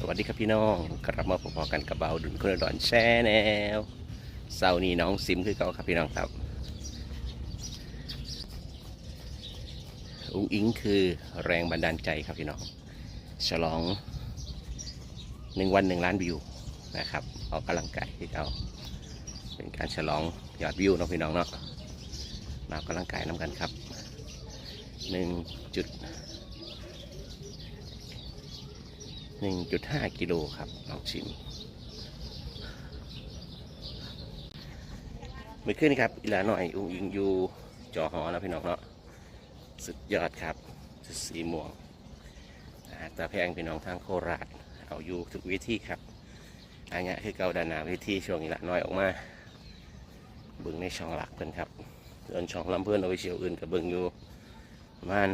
สวัสดีครับพี่น้องกลับมาพบกันกับเบาดุนคนดอนแช่แนวเสาร์นี้น้องซิมคือเก่าครับพี่น้องครับอุ้งอิงคือแรงบันดาลใจครับพี่น้อง ฉลองหนึ่งวันหนึ่งล้านวิวนะครับออกกำลังกายที่เก่าเป็นการฉลองยอดวิวเนาะพี่น้องเนาะมาออกกำลังกายน้ำกันครับหนึ่งจุด 1.5 กิโลครับลองชิมเมื่อคืนนี้ครับอีหลาหน่อยอุ้งอิงอยู่จอหอนะพี่น้องเนาะสุดยอดครับสุดสีม่วงอาตาแพงพี่น้องทางโคราชเอาอยู่ทุกวิธีครับอันนี้คือเกาดานาวิธีช่วงอีหลาน้อยออกมาบิ่งในช่องหลักเพิ่อนครับเดินช่องลำเพื่อนเอาไปเชียวอื่นกับบิ่งอยู่มาณ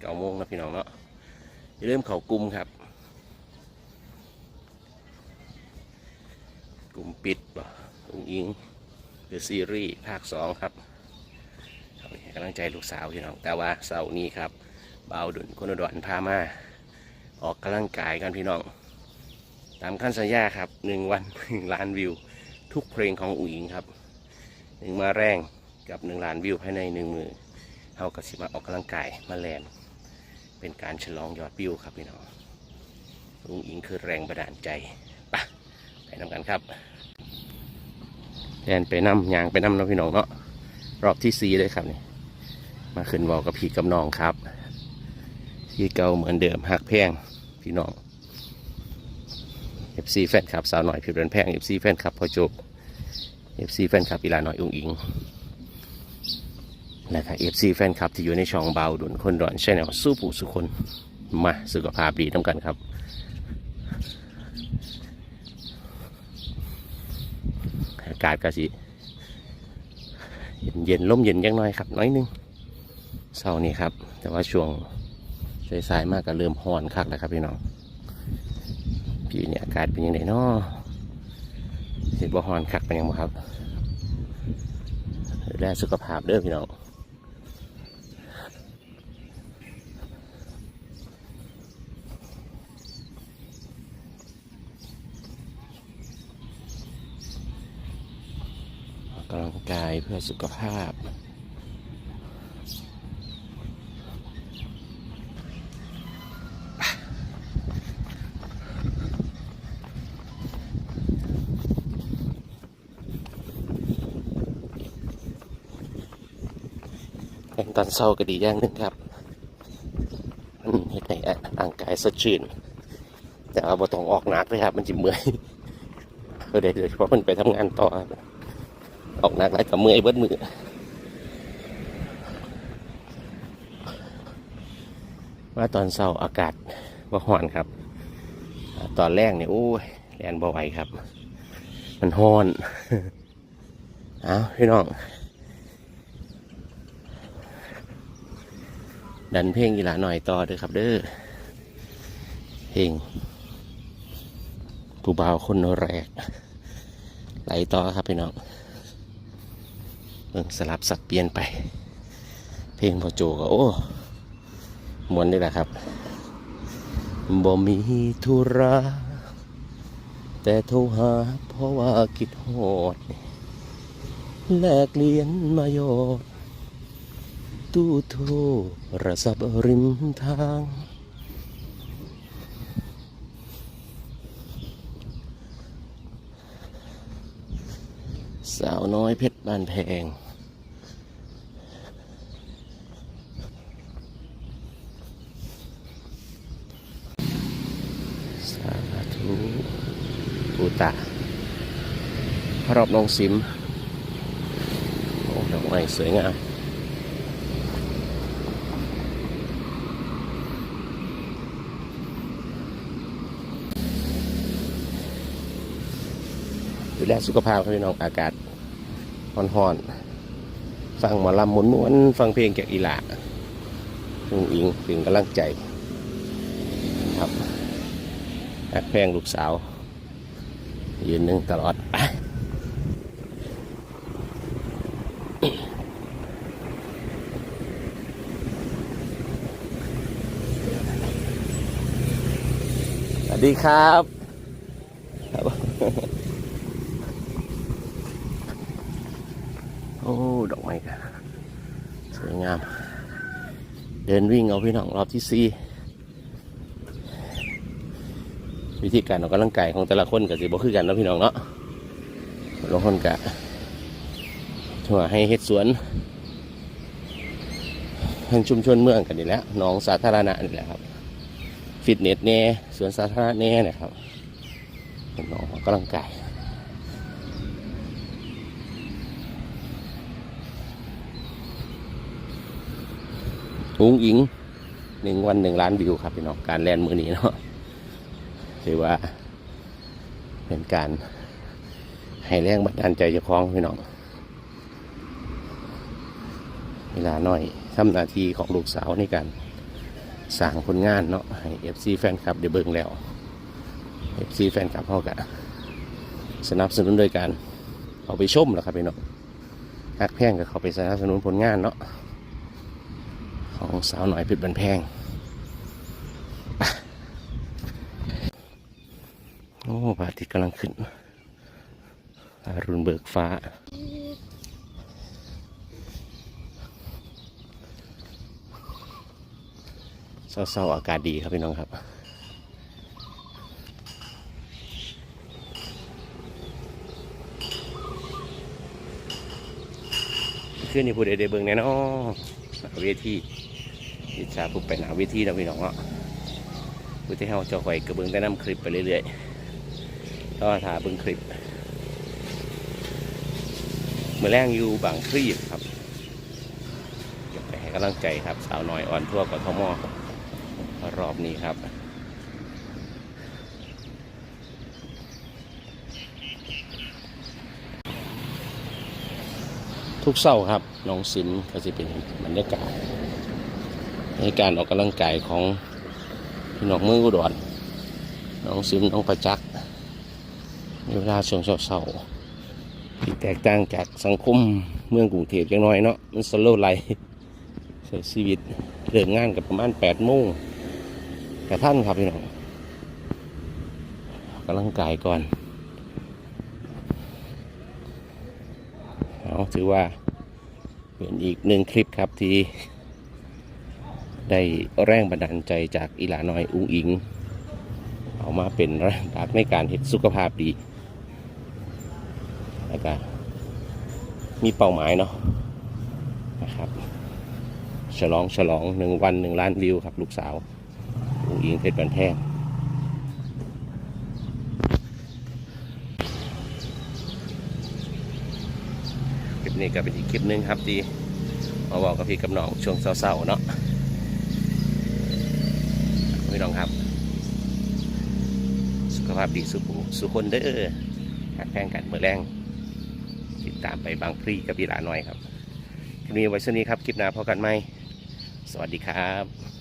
เก้าโมงนะพี่น้องเนาะอย่าลืมเข้ากลุ่มครับ กลุ่มปิดบ่อุ้งอิงหรือซีรีส์ภาคสองครับเอาให้กำลังใจลูกสาวพี่น้องแต่ว่าเสาร์นี้ครับเบาดุนคนอุดรพามาออกกำลังกายกันพี่น้อง ตามขั้นสัญญาครับหนึ่งวันหนึ่งล้านวิว ทุกเพลงของอุ้งอิงครับหนึ่งมาแรงกับหนึ่งล้านวิวภายในหนึ่งมือเฮากับสิมาออกกำลังกายมาแลนเป็นการฉลองยอดวิวครับพี่น้องอุ้งอิงคือแรงบันดาลใจ นำกันครับแทนไปนำยางไปนำเนาะพี่น้องเนาะรอบที่สีเลยครับนี่มาขึ้นบอกกับพี่กับน้องครับ ที่เก่าเหมือนเดิมหักแพงพี่น้อง FC แฟนคลับสาวหน่อยผิวเดินแพง FC แฟนคลับพ่อจบ FC แฟนคลับอีลาหน่อยอุ้งอิงนะครับ FC แฟนคลับที่อยู่ในช่องเบาดุนคนดอนชแนลสู้ผู้สุคนมาสุขภาพดีน้ำกันครับ อากาศก็สิเย็นๆล่มเย็นยังน้อยครับ น้อยนึงเช้านี้ครับ แต่ว่าช่วงสายๆมากก็เริ่มหอนคักแล้วครับพี่น้องพี่เนี่ยอากาศเป็นยังไงเนาะสิบ่ฮ้อนคักเป็นยังบ่ครับดูแลสุขภาพเด้อพี่น้องออ กายเพื่อสุขภาพ เป็นตอนเศร้าก็ดีอย่างนึงครับมันเฮ็ดให้ร่างกายสดชื่น แต่ว่าบ่ต้องออกหนักเลยครับ มันจิเมื่อยก็ได้เลยเพราะมันไปทำงานต่อครับ ออกหนักแล้วก็เมื่อยเบิดมือว่าตอนเศร้าอากาศบ่ฮ้อนครับ ตอนแรกเนี่ยโอ้ยแลนบ่ไหวครับ มันฮ้อนเอาพี่น้อง ดันเพลงอีหลาหน่อยต่อเด้อครับ เด้อเพลงผู้บ่าวคนแรก ไหลต่อครับพี่น้อง เบิ่งสลับสับเปลี่ยนไป เพลงพอโจก็โอ้มวนนี่แหละครับบ่มีธุระแต่โทรหาเพราะว่าคิดฮอดแลกเหรียญมาโยดตู้โทรศัพท์ริมทาง สาวน้อยเพชรบ้านแพง สาธุ ปูตะ รอบนองสิมโอ้ดอกไม้สวยงามดูแลสุขภาพครับพี่น้องอากาศร้อนๆฟังหมอลำหมุนม้วนๆฟังเพลงจากอีหลาลุงอิงถึงกำลังใจ ครับ แอกแพงลูกสาว ยืนหนึ่งตลอดไปไปวัสดีครับครับโอ้ ดอกไม้กันสวยงาม เดินวิ่งเอาพี่น้องรอบที่สี่ วิธีการออกกำลังกายของแต่ละคนก็สิบ่คือกันนะพี่น้องเนาะบางคนกะทั่วให้เฮ็ดสวนให้ชุมชนเมืองกันนี่แหละน้องสาธารณะนี่แหละครับ ฟิตเนสแน่สวนสาธารณะแน่นะครับเป็นน้องออกกำลังกายอุ้งอิงหนึ่งวันหนึ่งล้านวิวครับพี่น้องการแลนมือนี้เนาะ ถือว่า เป็นการให้แรงบันดาลใจเจ้าของพี่น้อง เวลาน้อยทำหน้าที่ของลูกสาวในการสร้างผลงานเนาะให้เอฟซีแฟนคลับได้เบิ่งแล้วเอฟซีแฟนคลับเขากะสนับสนุนโดยการเอาไปชมแล้วครับพี่น้องฮักแพงกับเขาไปสนับสนุนผลงานเนาะของสาวหน่อยเพิดบันแพงอะโอ้พระอาทิตย์กำลังขึ้นอรุณเบิกฟ้า เศร้าๆอากาศดีครับพี่น้องครับขึ้นนี่พูดเดเบิงแน่นอนเวทีอิจฉาผู้ไปหนาเวทีนะพี่น้องเนาะผู้ที่เฮาจะคอยกระเบิงแต่น้ำคลิปไปเรื่อยๆ ก็ถาบิงคลิปเมื่อแรงอยู่บางคลีบครับอยากไปให้กำลังใจครับ สาวน้อยอ่อนทั่วกทมรอบนี้ครับทุกเศร้าครับน้องสิมก็จะเป็นบรรยากาศในการออกกำลังกายของพี่น้องเมืองอุดรน้องสิมน้องประจักษ์ เวลาช่วงเศร้าๆที่แตกต่างจากสังคมเมืองกรุงเทพจังน้อยเนาะมันสโลว์ไลฟ์ใช้ชีวิตเริ่มงานกับประมาณแปดโมงกระท่านครับพี่น้องกำลังกายก่อนเอาถือว่าเป็นอีกหนึ่งคลิปครับที่ได้แรงบันดาลใจจากอีหลาน้อยอุ้งอิง เอามาเป็นแรงผลักในการเห็นสุขภาพดี แล้วก็มีเป้าหมายเนาะนะครับ ฉลองฉลองหนึ่งวันหนึ่งล้านวิวครับ ลูกสาวอุ้งอิงเพชรบันแพงคลิปนี้ก็เป็นอีกคลิปหนึ่งครับที่มาบอกกับพี่กับน้องช่วงเศร้าๆเนาะพี่น้องครับ สุขภาพดีสุขสุขคนเด้อหักแพงกันเมื่อแรง ตามไปบางพรีกับพี่หลาน้อยครับคลิปนี้ไว้เช่นนี้ครับคลิปหน้าพอกันไหมสวัสดีครับ